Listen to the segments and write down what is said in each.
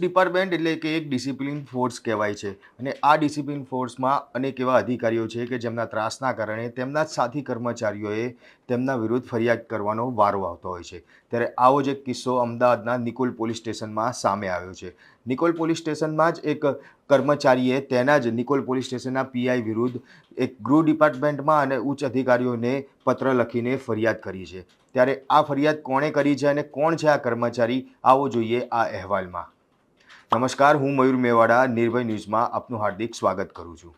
Department એટલે કે એક ડિસિપ્લિન ફોર્સ કહેવાય છે. અને આ ડિસિપ્લિન ફોર્સમાં અનેક એવા અધિકારીઓ છે કે જેમના ત્રાસના કારણે તેમના જ સાથી કર્મચારીઓએ તેમના વિરુદ્ધ ફરિયાદ કરવાનો વારો આવતો હોય છે. ત્યારે આવો જ એક કિસ્સો અમદાવાદના નિકોલ પોલીસ સ્ટેશનમાં સામે આવ્યો છે. નિકોલ પોલીસ સ્ટેશનમાં જ એક કર્મચારીએ તેના જ નિકોલ પોલીસ સ્ટેશનના પીઆઈ વિરુદ્ધ એક ગૃહ ડિપાર્ટમેન્ટમાં અને ઉચ્ચ અધિકારીઓને પત્ર લખીને ફરિયાદ કરી છે. ત્યારે આ ફરિયાદ કોણે કરી છે અને કોણ છે આ કર્મચારી? આવો જોઈએ આ અહેવાલમાં. નમસ્કાર, હું મયુર મેવાડા, નિર્ભય ન્યૂઝમાં આપનું હાર્દિક સ્વાગત કરું છું.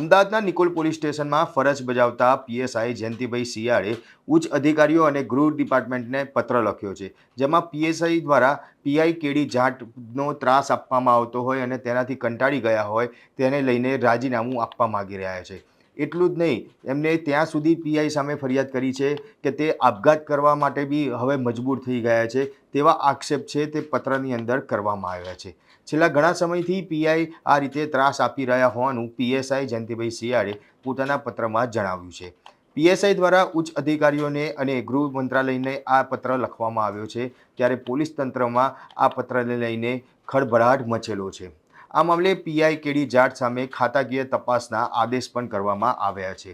અમદાવાદના નિકોલ પોલીસ સ્ટેશનમાં ફરજ બજાવતા પીએસઆઈ જયંતિભાઈ સિયાળે ઉચ્ચ અધિકારીઓ અને ગૃહ ડિપાર્ટમેન્ટને પત્ર લખ્યો છે, જેમાં પીએસઆઈ દ્વારા પીઆઈ કેડી જાટનો ત્રાસ આપવામાં આવતો હોય અને તેનાથી કંટાળી ગયા હોય તેને લઈને રાજીનામું આપવા માગી રહ્યા છે. એટલું જ નહીં, એમને ત્યાં સુધી પીઆઈ સામે ફરિયાદ કરી છે કે તે આપઘાત કરવા માટે બી હવે મજબૂર થઈ ગયા છે. તેવા આક્ષેપ છે તે પત્રની અંદર કરવામાં આવ્યા છે. છેલ્લા ઘણા સમયથી પીઆઈ આ રીતે ત્રાસ આપી રહ્યા હોવાનું પીએસઆઈ જયંતિભાઈ શિયાળે પોતાના પત્રમાં જણાવ્યું છે. પીએસઆઈ દ્વારા ઉચ્ચ અધિકારીઓને અને ગૃહ મંત્રાલયને આ પત્ર લખવામાં આવ્યો છે, ત્યારે પોલીસ તંત્રમાં આ પત્રને લઈને ખળભળાટ મચેલો છે. આ મામલે પીઆઈ કેડી જાટ સામે ખાતાકીય તપાસના આદેશ પણ કરવામાં આવ્યા છે.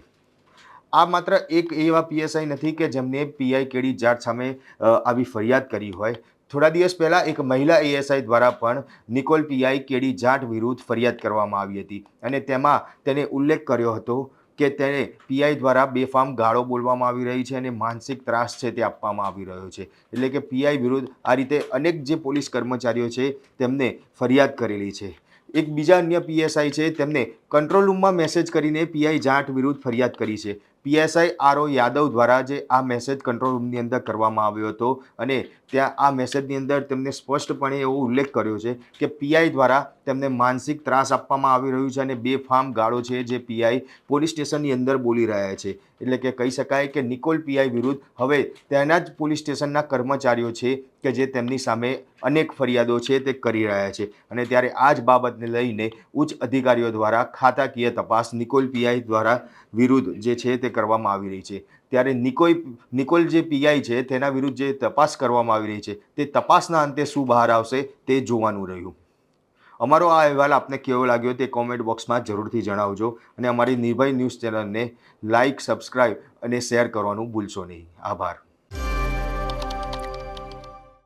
આ માત્ર એક એવા પીએસઆઈ નથી કે જેમને પીઆઈ કેડી જાટ સામે આવી ફરિયાદ કરી હોય. થોડા દિવસ પહેલાં એક મહિલા એએસઆઈ દ્વારા પણ નિકોલ પીઆઈ કેડી જાટ વિરુદ્ધ ફરિયાદ કરવામાં આવી હતી અને તેમાં તેને ઉલ્લેખ કર્યો હતો કે તેને પીઆઈ દ્વારા બેફામ ગાળો બોલવામાં આવી રહી છે અને માનસિક ત્રાસ છે તે આપવામાં આવી રહ્યો છે. એટલે કે પીઆઈ વિરુદ્ધ આ રીતે અનેક જે પોલીસ કર્મચારીઓ છે તેમને ફરિયાદ કરેલી છે. એક બીજા અન્ય પીએસઆઈ છે, તેમને કંટ્રોલ રૂમમાં મેસેજ કરીને પીઆઈ જાટ વિરુદ્ધ ફરિયાદ કરી છે. પીએસઆઈ આર ઓ યાદવ દ્વારા જે આ મેસેજ કંટ્રોલ રૂમની અંદર કરવામાં આવ્યો હતો અને ત્યાં આ મેસેજની અંદર તેમને સ્પષ્ટપણે એવો ઉલ્લેખ કર્યો છે કે પીઆઈ દ્વારા તેમને માનસિક ત્રાસ આપવામાં આવી રહ્યું છે અને બે ફાર્મ ગાળો છે જે પીઆઈ પોલીસ સ્ટેશનની અંદર બોલી રહ્યા છે. એટલે કે કહી શકાય કે નિકોલ પીઆઈ વિરુદ્ધ હવે તેના જ પોલીસ સ્ટેશનના કર્મચારીઓ છે કે જે તેમની સામે અનેક ફરિયાદો છે તે કરી રહ્યા છે. અને ત્યારે આ જ બાબતને લઈને ઉચ્ચ અધિકારીઓ દ્વારા ખાતાકીય તપાસ નિકોલ પીઆઈ દ્વારા વિરુદ્ધ જે છે તે કરવામાં આવી રહી છે. ત્યારે નિકોલ નિકોલ જે પીઆઈ છે, તેના વિરુદ્ધ જે તપાસ કરવામાં આવી રહી છે, તે તપાસના અંતે શું બહાર આવશે તે જોવાનું રહ્યું. અમારો આ અહેવાલ આપને કેવો લાગ્યો તે કોમેન્ટ બોક્સમાં જરૂરથી જણાવજો અને અમારી નિર્ભય ન્યૂઝ ચેનલને લાઇક સબસ્ક્રાઇબ અને શેર કરવાનું ભૂલશો નહીં. આભાર.